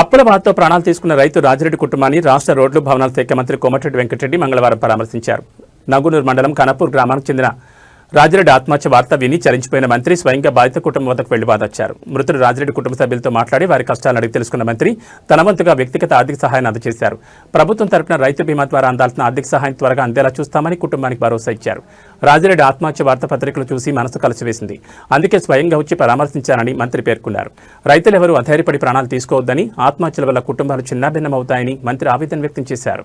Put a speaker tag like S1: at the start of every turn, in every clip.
S1: అప్పుల బాధతో ప్రాణాలు తీసుకున్న రైతు రాజిరెడ్డి కుటుంబాన్ని రాష్ట్ర రోడ్లు భవనాల శాఖ మంత్రి కోమటిరెడ్డి వెంకటరెడ్డి మంగళవారం పరామర్శించారు. నగునూరు మండలం కనపూర్ గ్రామానికి చెందిన రాజిరెడ్డి ఆత్మహత్య వార్త విని చరించిపోయిన మంత్రి స్వయంగా బాధిత కుటుంబం వద్దకు వెళ్ళి బాధొచ్చారు మృతుడు రాజిరెడ్డి కుటుంబ సభ్యులతో మాట్లాడి వారి కష్టాలను అడిగి తెలుసుకున్న మంత్రి తన వంతుగా వ్యక్తిగత ఆర్థిక సహాయాన్ని అందజేశారు. ప్రభుత్వం తరపున రైతు బీమా ద్వారా అందాల్సిన ఆర్థిక సహాయం త్వరగా అందేలా చూస్తామని కుటుంబానికి భరోసా ఇచ్చారు. రాజిరెడ్డి ఆత్మహత్య వార్త పత్రికలు చూసి మనసు కలిసివేసింది అందుకే స్వయంగా వచ్చి పరామర్శించానని మంత్రి పేర్కొన్నారు. రైతులెవరూ అధైర్యపడి ప్రాణాలు తీసుకోవద్దని ఆత్మహత్యల వల్ల కుటుంబాలు చిన్నాభిన్నమవుతాయని మంత్రి ఆవేదన వ్యక్తం చేశారు.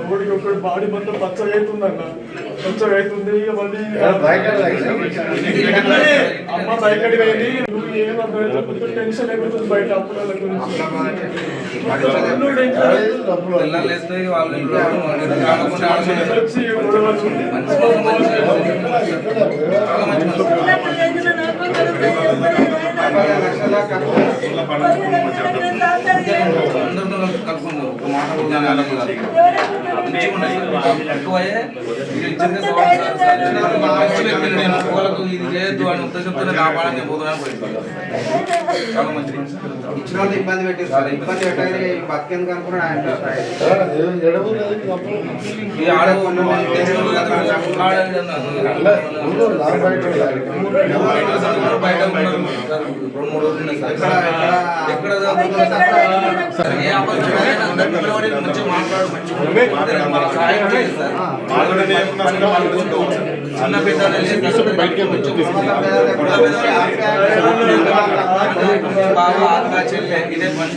S2: మొత్తం
S3: ఒకటి బాడీ మొత్తం పచ్చగా అవుతుందన్న పచ్చగా అవుతుంది ఇక మళ్ళీ అమ్మ బయటకి పోయింది. ఏం అర్థమైతే టెన్షన్ అయిపోతుంది బయట అప్పుల గురించి.
S4: ఇది చేయొద్దు అని ఉద్దేశంతో కాపాడని పోతున్నాను చాలా మంచిది
S5: ఇచ్చిన వాళ్ళు ఇబ్బంది పెట్టారు ఇబ్బంది పెట్టగానే బతికేందుకు అనుకున్నాడు ఆయన
S2: బయట
S4: మూడు రోజులు. ఎక్కడ చదువుతున్నారు సార్? ఏ ఆపర్చునిటీ అయినా అందరూ నిలబడి మంచిగా మాట్లాడు, మంచిగా అందరూ మనకు సహాయం చేయండి సార్. చిన్న పెద్దలు వెళ్ళి మంచిగా బాబా అక్క చెల్లె ఇదే పని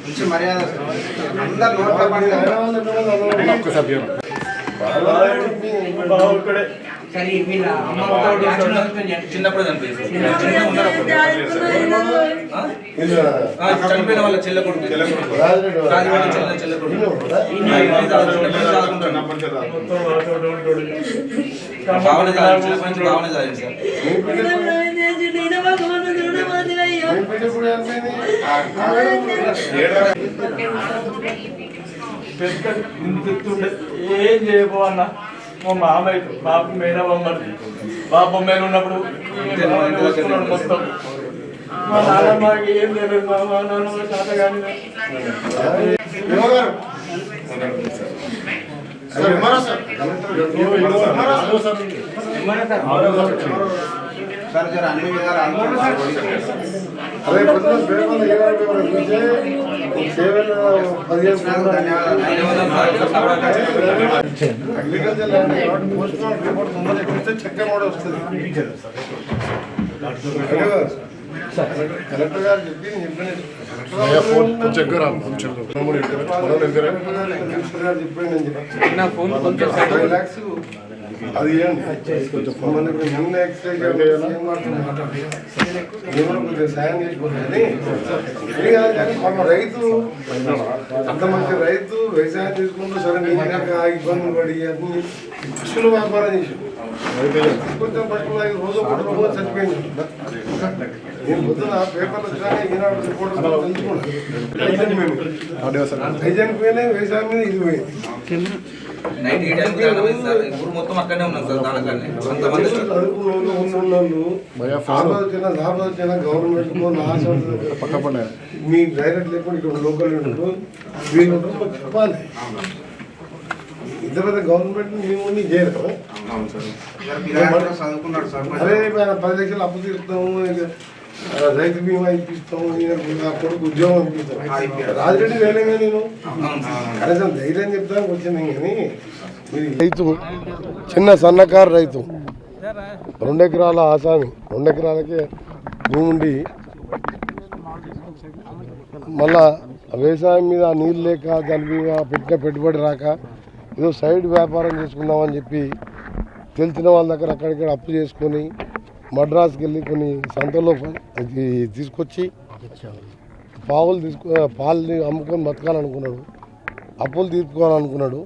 S5: మంచి మర్యాద అందరు నోట్ల పడి
S3: బావ
S4: ఉన్నప్పుడు ఆ? ఆ, చనిపోయిన వాళ్ళ చెల్లె కొడుకు. చెల్లె కొడుకు. సార్
S3: పెద్ద ఇంత ఏం చేయబో అన్న? మా మామయ్య బాబు మేన బొమ్మది. బాబు బొమ్మలు ఉన్నప్పుడు మొత్తం. మా నాన్నమ్మకి ఏం తెలియదు మా నాన్నమ్మ శాత కానీ
S5: సార్ జర అన్ని విధాలు అనుకుంటున్నారు.
S2: అదే పొద్దున పేపర్లు ఏ పేపర్ పదిహేను అగ్రికల్చర్ ల్యాండ్ కాబట్టి పోస్ట్ మార్క్ రిపోర్ట్ తొందరగా ఎక్కిస్తే చెక్ కూడా వస్తుంది. కలెక్టర్ గారు చెప్పి. చెప్పిన చెప్పాను అది మనకు ముందు ఎక్స్ట్రా ఏం మాట్లాడుతున్నాను నేను కూడా కొద్దిగా సాయం చేసిపోతుంది రైతు అంత మంచి రైతు వ్యవసాయం చేసుకుంటూ సరే ఇబ్బందులు పడి అన్ని పశువులు వ్యాపారం చేసి కొంచెం పశువులు రోజు ఒకటి రోజు చచ్చిపోయింది నేను పొద్దున పేపర్లు వచ్చినాక ఈనాడు రిపోర్ట్ తెలుసుకున్నాను వ్యవసాయం మీద ఇది పోయింది.
S4: నైట్ ఈ టైం మంది సార్. ఊరు మొత్తం అక్కడనే ఉన్నాం సార్ దానికన్నా. అంతమంది
S2: గవర్నమెంట్ మీ డైరెక్ట్ లేకుండా ఇక్కడ లోకల్ ఉంటారు వీళ్ళు ఉంటారు చెప్పాలి. పెద్ద గవర్నమెంట్ మేము చేయరు
S5: సార్.
S2: అరే ఆయన పది లక్షలు అప్పు తీరుతాము రైతు బీమా ఇప్పిస్తాము నా కొడుకు ఉద్యోగం ఇప్పిస్తాము రాజరెడ్డి వేలేమే నేను? కనీసం ధైర్యం చెప్తానికి వచ్చింది కానీ రైతు చిన్న సన్నకారు రైతు. రెండు ఎకరాల ఆసామి. రెండు ఎకరాలకే భూమి ఉండి మళ్ళా వ్యవసాయం మీద నీళ్ళు లేక దాని మీద పెట్టిన పెట్టుబడి రాక ఏదో సైడ్ వ్యాపారం చేసుకుందామని చెప్పి తెలిసిన వాళ్ళ దగ్గర అక్కడిక్కడ అప్పు చేసుకొని మద్రాసుకి వెళ్ళి కొన్ని సంతలో తీసుకొచ్చి పావులు తీసుకో పాలు అమ్ముకొని బతకాలనుకున్నాడు. అప్పులు తీర్చుకోవాలనుకున్నాడు.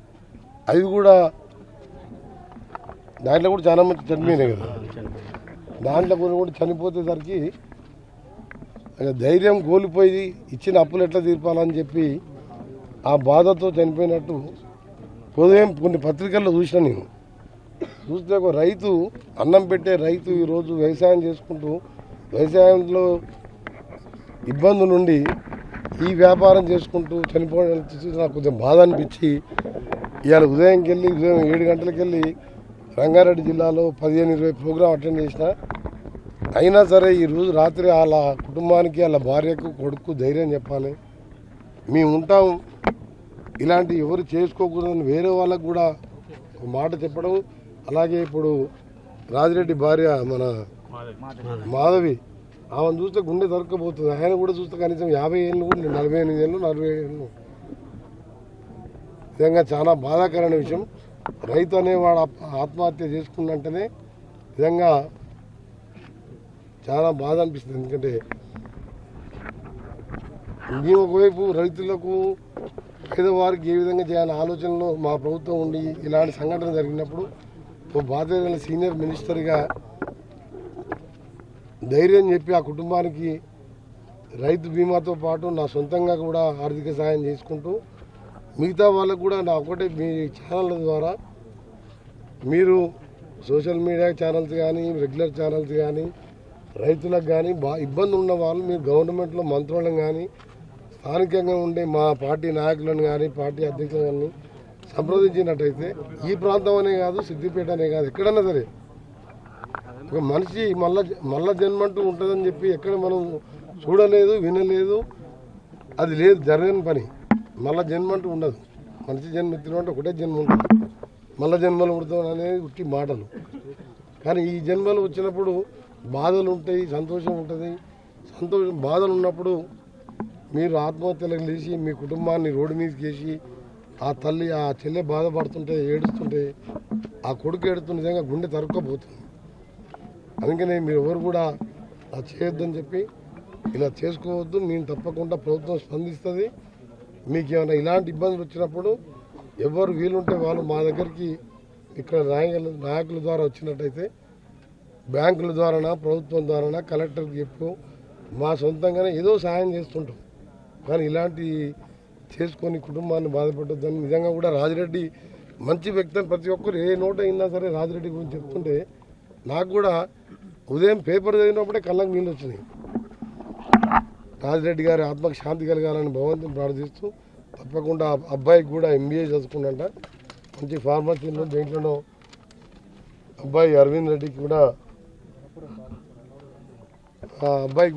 S2: అవి కూడా దాంట్లో కూడా చాలా మంది చనిపోయినాయి కదా. దాంట్లో కొన్ని కూడా చనిపోతేసరికి ధైర్యం కోల్పోయి ఇచ్చిన అప్పులు ఎట్లా తీర్పాలని చెప్పి ఆ బాధతో చనిపోయినట్టు ఉదయం కొన్ని పత్రికల్లో చూసిన నేను. చూస్తే ఒక రైతు అన్నం పెట్టే రైతు ఈరోజు వ్యవసాయం చేసుకుంటూ వ్యవసాయంలో ఇబ్బందుల నుండి ఈ వ్యాపారం చేసుకుంటూ చనిపోవడం నాకు కొంచెం బాధ అనిపించి ఇవాళ ఉదయంకి వెళ్ళి ఉదయం ఏడు గంటలకు వెళ్ళి రంగారెడ్డి జిల్లాలో పదిహేను ఇరవై ప్రోగ్రాం అటెండ్ చేసిన అయినా సరే ఈ రోజు రాత్రి వాళ్ళ కుటుంబానికి వాళ్ళ భార్యకు కొడుకు ధైర్యం చెప్పాలి. మేము ఉంటాం. ఇలాంటి ఎవరు చేసుకోకూడదని వేరే వాళ్ళకు కూడా మాట చెప్పడం అలాగే ఇప్పుడు రాజిరెడ్డి భార్య మన మాధవి ఆమెను చూస్తే గుండె దొరకపోతుంది ఆయన కూడా చూస్తే కనీసం యాభై ఏళ్ళు కూడా నలభై ఎనిమిది ఏళ్ళు నలభై ఏళ్ళు. నిజంగా చాలా బాధాకరమైన విషయం. రైతు అనేవాడు ఆత్మహత్య చేసుకున్నంటేనే నిజంగా చాలా బాధ అనిపిస్తుంది. ఎందుకంటే మేము ఒకవైపు రైతులకు పేదవారికి ఏ విధంగా చేయాలనే ఆలోచనలో మా ప్రభుత్వం ఉండి ఇలాంటి సంఘటన జరిగినప్పుడు ఓ బాధ్యత సీనియర్ మినిస్టర్గా ధైర్యం చెప్పి ఆ కుటుంబానికి రైతు బీమాతో పాటు నా సొంతంగా కూడా ఆర్థిక సాయం చేసుకుంటూ మిగతా వాళ్ళకు కూడా నా ఒకటే మీ ఛానళ్ళ ద్వారా మీరు సోషల్ మీడియా ఛానల్స్ కానీ రెగ్యులర్ ఛానల్స్ కానీ రైతులకు కానీ బా ఇబ్బంది ఉన్న వాళ్ళు మీరు గవర్నమెంట్లో మంత్రులను కానీ స్థానికంగా ఉండే మా పార్టీ నాయకులను కానీ పార్టీ అధ్యక్షులను కానీ సంప్రదించినట్టయితే ఈ ప్రాంతం అనే కాదు సిద్దిపేట అనే కాదు ఎక్కడన్నా సరే. ఒక మనిషి మళ్ళా మళ్ళా జన్మంటూ ఉంటుందని చెప్పి ఎక్కడ మనం చూడలేదు వినలేదు అది లేదు జరగని పని. మళ్ళా జన్మంటూ ఉండదు. మనిషి జన్మ ఎత్తిన అంటే ఒకటే జన్మ ఉంటుంది. మళ్ళా జన్మలు పుడతాం అనేది ఉట్టి మాటలు. కానీ ఈ జన్మలు వచ్చినప్పుడు బాధలు ఉంటాయి సంతోషం ఉంటుంది. సంతోషం బాధలు ఉన్నప్పుడు మీరు ఆత్మహత్యలకు లేచి మీ కుటుంబాన్ని రోడ్డు మీదకి వేసి ఆ తల్లి ఆ చెల్లె బాధపడుతుంటే ఏడుస్తుంటే ఆ కొడుకు ఏడుతున్న నిజంగా గుండె తరుక్కపోతుంది. అందుకనే మీరు ఎవరు కూడా అలా చేయొద్దని చెప్పి ఇలా చేసుకోవద్దు మేము తప్పకుండా ప్రభుత్వం స్పందిస్తుంది. మీకు ఏమైనా ఇలాంటి ఇబ్బందులు వచ్చినప్పుడు ఎవరు వీలుంటే వాళ్ళు మా దగ్గరికి ఇక్కడ నాయకులు నాయకుల ద్వారా వచ్చినట్టయితే బ్యాంకుల ద్వారానా ప్రభుత్వం ద్వారానా కలెక్టర్కి చెప్పు. మా సొంతంగానే ఏదో సాయం చేస్తుంటాం. కానీ ఇలాంటి చేసుకొని కుటుంబాన్ని బాధపడొద్దని నిజంగా కూడా రాజిరెడ్డి మంచి వ్యక్తి అని ప్రతి ఒక్కరు ఏ నోట అయినా సరే రాజిరెడ్డి గురించి చెప్తుంటే నాకు కూడా ఉదయం పేపర్ చదివినప్పుడే కళ్ళకు నీళ్ళు వచ్చినాయి. రాజిరెడ్డి గారి ఆత్మకు శాంతి కలగాలని భగవంతుని ప్రార్థిస్తూ తప్పకుండా అబ్బాయికి కూడా ఎంబీఏ చదువుకున్నట్ట మంచి ఫార్మసీలో దేంట్లోనో అబ్బాయి అరవింద్ రెడ్డికి కూడా అబ్బాయి